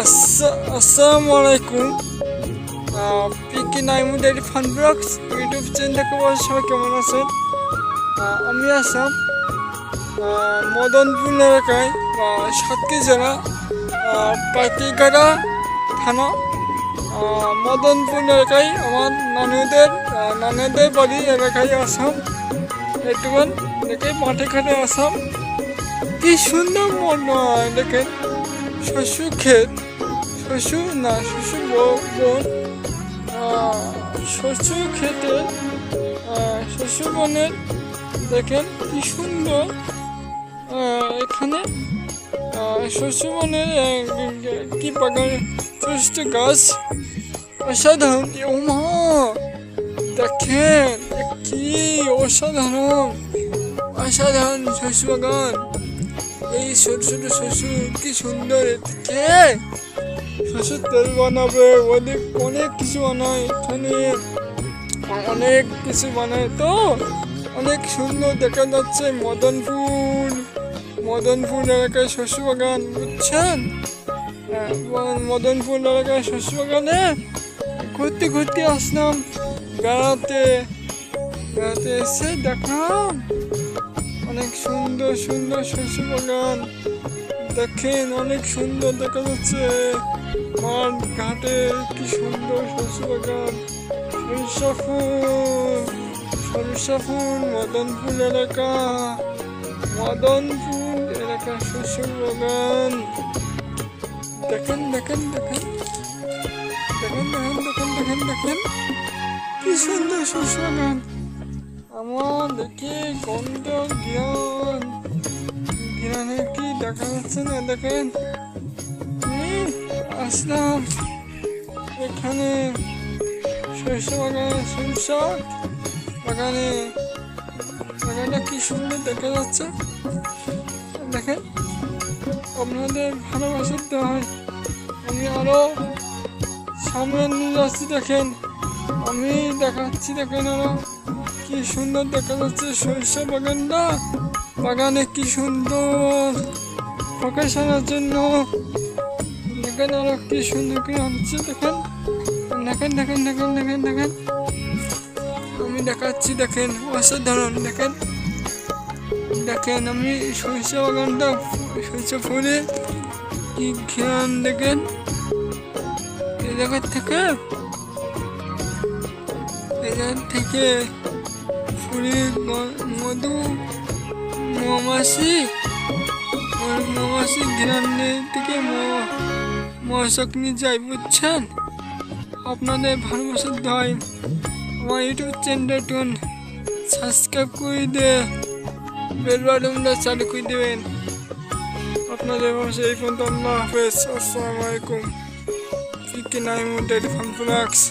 আসসালামু আলাইকুম পিকি নাইমু ডেরি ফান ব্লগস ইউটিউব চ্যানেল থেকে সবাই কেমন আছেন? আহ, আমি আসাম। আহ, মদনপুর এলাকায় বা সাতকি জেলা পাইকিগাড়া থানা। মদনপুর এলাকায় আমার নানুদের নানুদের বাড়ি এলাকায় আসাম। একটুখান দেখে মাঠে ঘাটে আসাম। কি সুন্দর মনে দেখেন। শস্য ক্ষেত শস্য না শস্য বন শস্য ক্ষেতে শস্য বনের দেখেন কি সুন্দর এখানে শস্য বনের কি বাগান ছোট গাছ, অসাধারণ ও মা দেখেন, কি অসাধারণ অসাধারণ শস্য বাগান এই ছোট ছোট শস্য কি সুন্দর দেখে শস্য তেল বানাবে, অনেক অনেক কিছু বানায় এখানে। অনেক কিছু বানায় তো। অনেক সুন্দর দেখা যাচ্ছে মদনপুর মদনপুর এলাকায় শস্য বাগান, বুঝছেন? মদনপুর এলাকায় শস্য বাগানে ঘুরতে ঘুরতে আসলাম বেড়াতে। বেড়াতে এসে দেখলাম অনেক সুন্দর সুন্দর শস্য বাগান। দেখেন, অনেক সুন্দর দেখা যাচ্ছে। মাঠ, ঘাটে, কি সুন্দর শস্য বাগান। সরিষা ফুল সরিষা ফুল মদনপুর এলাকা। মদনপুর এলাকা শস্য বাগান। দেখেন দেখেন দেখেন। দেখেন দেখেন দেখেন দেখেন। দেখেন কি সুন্দর শস্য বাগান। আমার দেখি গন্ধ জ্ঞান? জ্ঞানে কি দেখা যাচ্ছে না? দেখেন। আসলাম। এখানে শস্য বাগানে সরিষ বাগানে, বাগানটা কি সুন্দর দেখা যাচ্ছে? দেখেন, আপনাদের ভালোবাসার হয় আমি আরও সামনে নিয়ে যাচ্ছি দেখেন। আমি দেখাচ্ছি, দেখেন আরও। কি সুন্দর দেখা যাচ্ছে সরিষা বাগানটা। বাগানে কি সুন্দর প্রকাশনার জন্য। দেখেন আরও কি সুন্দর করে আনছে, দেখেন। দেখেন দেখেন দেখেন দেখেন দেখেন। আমি দেখাচ্ছি, দেখেন, অসাধারণ, দেখেন। দেখেন আমি সরিষা বাগানটা, সরিষা ফুলে কি ঘ্রাণ, দেখেন। এই জায়গার থেকে জায়গার থেকে ফুলের মধু মৌমাছি মৌমাছি ঘ্রাণের থেকে ম- মশক নিয়ে যায়, বুঝছেন? আপনাদের ভালোবাসার দয়। আমার ইউটিউব চ্যানেলটা একটু সাবস্ক্রাইব করে দিয়ে বেল বাটনটা চালু করে দেবেন। আপনাদের ভাষা এই পর্যন্ত আল্লাহ হাফেজ। আসসালামু আলাইকুম। ফিকে নাইমুদ্দিন ফান ফ্লাক্স।